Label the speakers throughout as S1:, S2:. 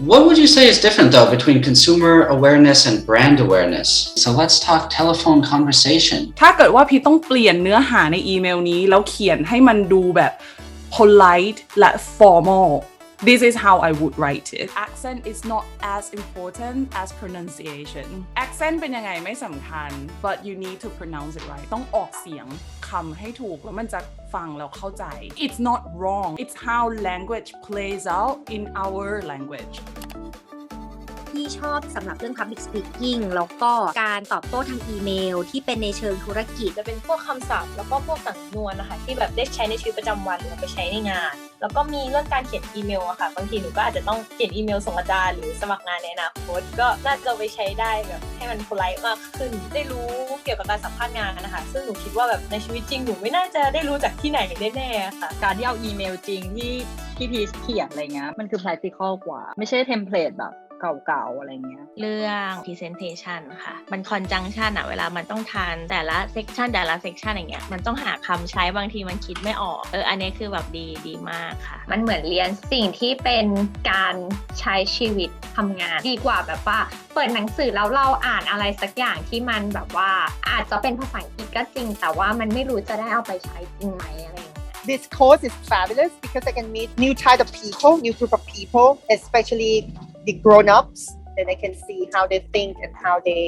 S1: What would you say is different though between consumer awareness and brand awareness? So let's talk telephone conversation.
S2: ถ้าเกิดว่าพี่ต้องเปลี่ยนเนื้อหาในอีเมลนี้ แล้วเขียนให้มันดูแบบ polite และ formal This is how I would write it. Accent is not as important as pronunciation. Accent เป็นยังไงไม่สำคัญ but you need to pronounce it right. ต้องออกเสียง คำให้ถูกแล้วมันจะฟังแล้วเข้าใจ It's not wrong. It's how language plays out in our language.
S3: ที่ชอบสำหรับเรื่อง Public Speaking แล้วก็การตอบโต้ทางอีเมล ที่เป็นในเชิงธุรกิจ
S4: จะเป็นพวกคำศัพท์ แล้วก็พวกสำนวนนะคะที่แบบได้ใช้ในชีวิตประจำวันหรือเอาไปใช้ในงาน แล้วก็มีเรื่องการเขียนอีเมลอะค่ะ บางทีหนูก็อาจจะต้องเขียนอีเมลส่งอาจารย์หรือสมัครงานในอนาคตก็น่าจะเอาไปใช้ได้แบบให้มันโพลายมากขึ้น ได้รู้เกี่ยวกับการสัมภาษณ์งานนะคะ ซึ่งหนูคิดว่าแบบในชีวิตจริงหนูไม่น่าจะได้รู้จากที่ไหนแน่ๆค่ะ
S5: การที่เอาอีเมลจริงที่ที่พีชเขียนอะไรเงี้ยมันคือ practical กว่า ไม่ใช่เทมเพลตแบบ เก่าๆอะไรเงี้ย
S6: เรื่อง presentation ค่ะ มัน conjunction อะเวลามันต้องทานแต่ละ section แต่ละ section อย่างเงี้ย มันต้องหาคำใช้บางทีมันคิดไม่ออก เออ อันนี้คือแบบดีดีมากค่ะ
S7: มันเหมือนเรียนสิ่งที่เป็นการใช้ชีวิตทำงาน ดีกว่าแบบว่า เปิดหนังสือแล้วเราอ่านอะไรสักอย่างที่มันแบบว่าอาจจะเป็นภาษาอังกฤษก็จริง แต่ว่ามันไม่รู้จะได้เอาไปใช้จริงไหมอะไรอย่างเงี้ย
S8: This course is fabulous because I can meet new type of people, new group of people, especially the grown-ups. Then I can see how they think and how they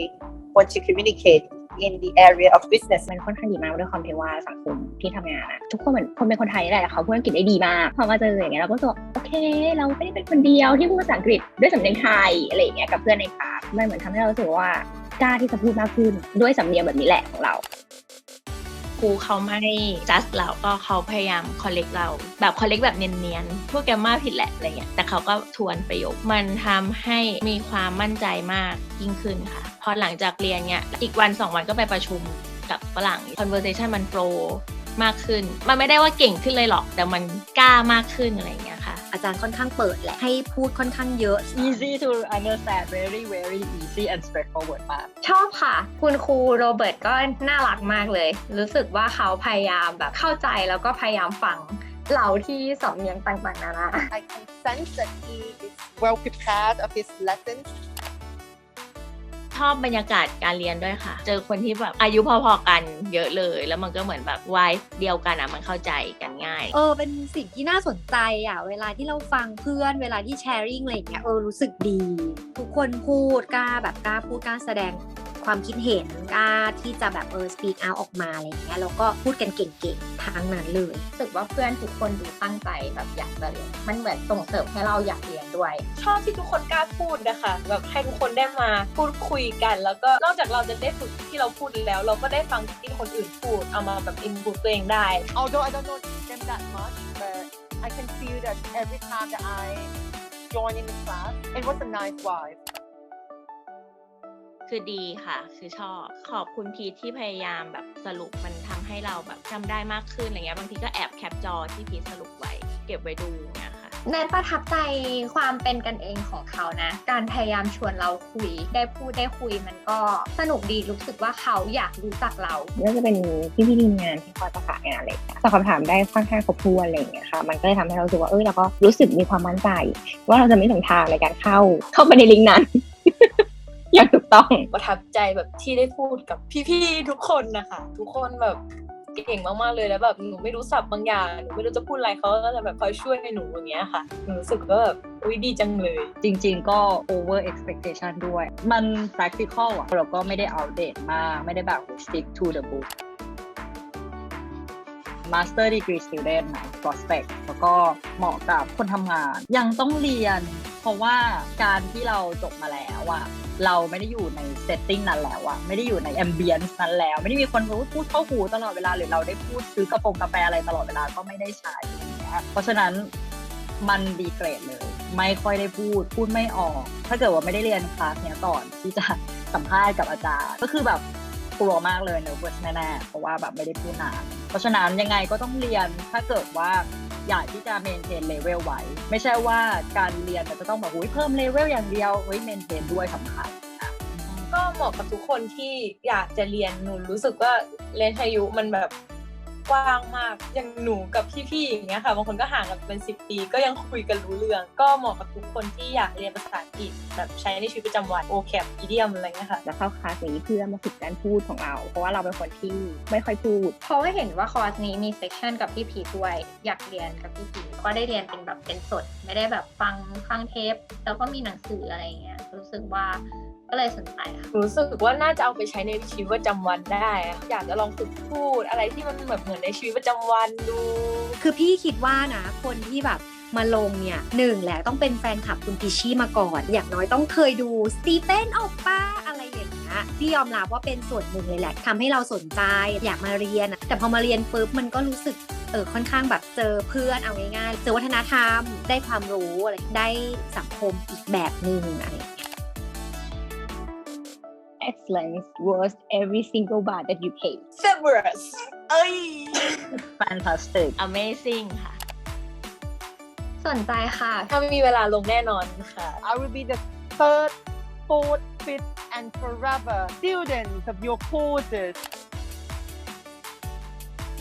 S8: want to communicate in the area of business.
S7: มันค่อนข้างดีมากด้วยความที่ว่าสังคมที่ทำงานอะทุกคนเหมือนคนเป็นคนไทยแหละเขาพูดอังกฤษได้ดีมากพอมาเจออย่างเงี้ยเราก็รู้สึกโอเค เราไม่ได้เป็นคนเดียวที่พูดภาษาอังกฤษด้วยสำเนียงไทยอะไรอย่างเงี้ยกับเพื่อนในคลาสมันเหมือนทำให้เรารู้สึกว่ากล้าที่จะพูดมากขึ้นด้วยสำเนียงแบบนี้แหละของเรา
S6: ครูเขาไม่จัดเราก็เขาพยายามคอลเลกเรา แบบคอลเลกแบบเนียนๆพวกแกมมาผิดแหละอะไรเงี้ยแต่เขาก็ทวนประโยคมันทำให้มีความมั่นใจมากยิ่งขึ้นค่ะ พอหลังจากเรียนเนี้ยอีกวันสองวันก็ไปประชุมกับฝรั่ง conversation มันโปรมากขึ้น มันไม่ได้ว่าเก่งขึ้นเลยหรอก แต่มันกล้ามากขึ้นอะไรเงี้ย
S3: อาจารย์ค่อนข้างเปิดแหละให้พูดค่อนข้างเยอะ
S5: easy to understand very very easy and straightforward มาก
S7: ชอบค่ะ คุณครูโรเบิร์ตก็น่ารักมากเลย รู้สึกว่าเขาพยายามแบบเข้าใจแล้วก็พยายามฟังเราที่สำเนียงต่างๆนานา
S8: I can sense that he is well prepared of his lessons
S6: ชอบบรรยากาศการเรียนด้วยค่ะ เจอคนที่แบบอายุพอๆกันเยอะเลย แล้วมันก็เหมือนแบบวัยเดียวกันอะมันเข้าใจกันง่าย
S3: เออเป็นสิ่งที่น่าสนใจอะ เวลาที่เราฟังเพื่อนเวลาที่แชร์ริ่งอะไรอย่างเงี้ยเออรู้สึกดี ทุกคนพูดกล้าแบบกล้าพูดกล้าแสดง ความคิดเห็นกล้าที่จะแบบเออ speak out ออกมาอะไรอย่างเงี้ยแล้วก็พูดกันเก่งๆทั้งนั้นเลย
S7: รู้สึกว่าเพื่อนทุกคนดูตั้งใจแบบอยากจะเรียนมันเหมือนส่งเสริมให้เราอยากเรียนด้วย
S4: ชอบที่ทุกคนกล้าพูดนะคะแบบให้ทุกคนได้มาพูดคุยกัน แล้วก็นอกจากเราจะได้ฝึกที่เราพูดแล้ว เราก็ได้ฟังที่คนอื่นพูดเอามาแบบอินพุตตัวเองได้
S8: although I don't know them that much, but I can feel that every time that I join in the class, it was a nice vibe.
S6: คือดีค่ะ คือชอบขอบคุณพีทที่พยายามแบบสรุปมันทำให้เราแบบจำได้มากขึ้นอะไรเงี้ยบางทีก็แอบแคปจอที่พีทสรุปไว้ เก็บไว้ดูเนี่ยค่ะ
S7: แนนประทับใจความเป็นกันเองของเขานะ การพยายามชวนเราคุย ได้พูดได้คุยมันก็สนุกดีรู้สึกว่าเขาอยากรู้จักเราก็จะเป็นพี่พี่ทีมงานที่คอยประสานงานอะไรอย่างเงี้ยตอบคำถามได้ค่อนข้างครบถ้วนอะไรอย่างเงี้ยค่ะ มันก็เลยทำให้เรารู้สึกว่าเอ้ยเราก็รู้สึกมีความมั่นใจ ว่าเราจะไม่หลงทางในการเข้าเข้าไปในลิงก์นั้นอย่างถูก ต้อง
S4: ประทับใจแบบที่ได้พูดกับพี่ๆทุกคนนะคะทุกคนแบบเก่งมากๆเลยแล้วแบบหนูไม่รู้ศัพท์บางอย่างหนูไม่รู้จะพูดอะไรเขาก็จะแบบคอยช่วยหนูอย่างเงี้ยค่ะหนูรู้สึกว่าแบบอุ้ยดีจังเลย
S5: จริง ๆ ก็ over expectation ด้วย มัน practical อะเราก็ไม่ได้ outdate มาก ไม่ได้แบบ stick to the book master degree student นะ prospect แล้วก็เหมาะกับคนทำงาน ยังต้องเรียน เพราะว่าการที่เราจบมาแล้วอะเราไม่ได้อยู่ใน setting นั้นแล้วอะไม่ได้อยู่ใน ambience นั้นแล้ว ไม่ได้มีคนพูดเข้าหูตลอดเวลาหรือเราได้พูดซื้อกระโปรงกาแฟอะไรตลอดเวลาก็ไม่ได้ใช้อย่างเงี้ยเพราะฉะนั้นมันดีเกรดเลย ไม่ค่อยได้พูดพูดไม่ออก ถ้าเกิดว่าไม่ได้เรียนคลาสเนี้ยก่อนที่จะสัมภาษณ์กับอาจารย์ ก็คือแบบกลัวมากเลยเนอะเวิร์สแน่ๆเพราะว่าแบบไม่ได้พูดนานเพราะฉะนั้นยังไงก็ต้องเรียนถ้าเกิดว่า อยากที่จะเมนเทนเลเวลไว้ ไม่ใช่ว่าการเรียนจะต้องแบบอุ๊ยเพิ่มเลเวลอย่างเดียวเฮ้ยเมนเทนด้วยสำคัญ
S4: ก็เหมาะกับทุกคนที่อยากจะเรียนหนูรู้สึกว่าเรียนชายุมันแบบ กว้างมาก อย่างหนูกับพี่ๆอย่างเงี้ยค่ะบางคนก็ห่างกันเป็น 10 ปี ก็ยังคุยกันรู้เรื่อง ก็เหมาะกับทุกคนที่อยากเรียนภาษาอังกฤษแบบใช้ในชีวิตประจำวัน o c a p idiom อะไรเงี้ยค่ะ
S9: จะเข้าคลาสนี้เพื่อมาฝึกการพูดของเรา เพราะว่าเราเป็นคนที่ไม่ค่อยพูด
S7: เพราะว่าเห็นว่าคอร์สนี้มีเซสชันกับพี่พีชด้วยอยากเรียนกับพี่พีชก็ได้เรียนเป็นแบบเป็นสด ไม่ได้แบบฟังฟังเทป แล้วก็มีหนังสืออะไรอย่างเงี้ยรู้สึกว่า ก็เลยสนใจค่ะ
S4: รู้สึกว่าน่าจะเอาไปใช้ในชีวิตประจำวันได้ อยากจะลองฝึกพูดอะไรที่มันแบบเหมือนในชีวิตประจำวันดู
S3: คือพี่คิดว่านะคนที่แบบมาลงเนี่ยหนึ่งแหละต้องเป็นแฟนคลับคุณพิชชี่มาก่อน อย่างน้อยต้องเคยดูสตีเฟนออกป้าอะไรอย่างเงี้ยพี่ยอมรับว่าเป็นส่วนหนึ่งเลยแหละทำให้เราสนใจอยากมาเรียนอะแต่พอมาเรียนปุ๊บมันก็รู้สึกเออค่อนข้างแบบเจอเพื่อนเอาง่ายๆเจอวัฒนธรรมได้ความรู้อะไรได้สังคมอีกแบบหนึ่งอะไร
S9: excellence worth every single baht that you pay
S4: Fabulous เอ้ย
S5: fantastic
S6: amazing ค่ะ
S7: สนใจค่ะ
S4: ถ้ามีเวลาลงแน่นอนค่ะ
S8: I will be the third, fourth, fifth, and forever students of your courses.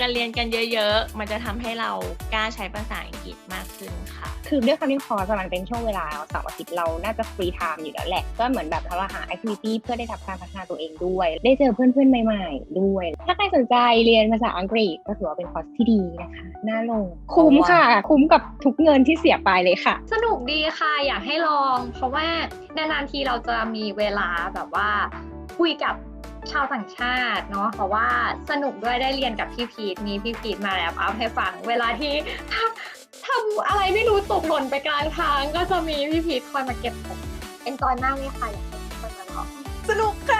S6: การเรียนกันเยอะ ๆ มันจะทำให้เรากล้าใช้ภาษาอังกฤษมากขึ้นค่ะ
S9: คือด้วยความที่คอร์สมันเป็นช่วงเวลาเสาร์อาทิตย์เราน่าจะฟรีไทม์อยู่แล้วแหละ ก็เหมือนแบบเราหาแอคทิวิตี้เพื่อได้ทำการพัฒนาตัวเองด้วย ได้เจอเพื่อนๆใหม่ ๆ ด้วย ถ้าใครสนใจเรียนภาษาอังกฤษก็ถือว่าเป็นคอร์สที่ดีนะคะน่าลง คุ้มค่ะ คุ้มกับทุกเงินที่เสียไปเลยค่ะ
S7: สนุกดีค่ะอยากให้ลอง เพราะว่านานๆทีเราจะมีเวลาแบบว่าคุยกับ ชาวต่างชาติเนาะเพราะว่าสนุกด้วยได้เรียนกับพี่พีทมีพี่พีทมาแอบอัพให้ฟัง เวลาที่ทำอะไรไม่รู้ตกหล่นไปกลางทาง ก็จะมีพี่พีทคอยมาเก็บผมเป็นตอนหน้าไหมคะอยากให้ทุกคนมาลอง
S4: สนุกค่ะ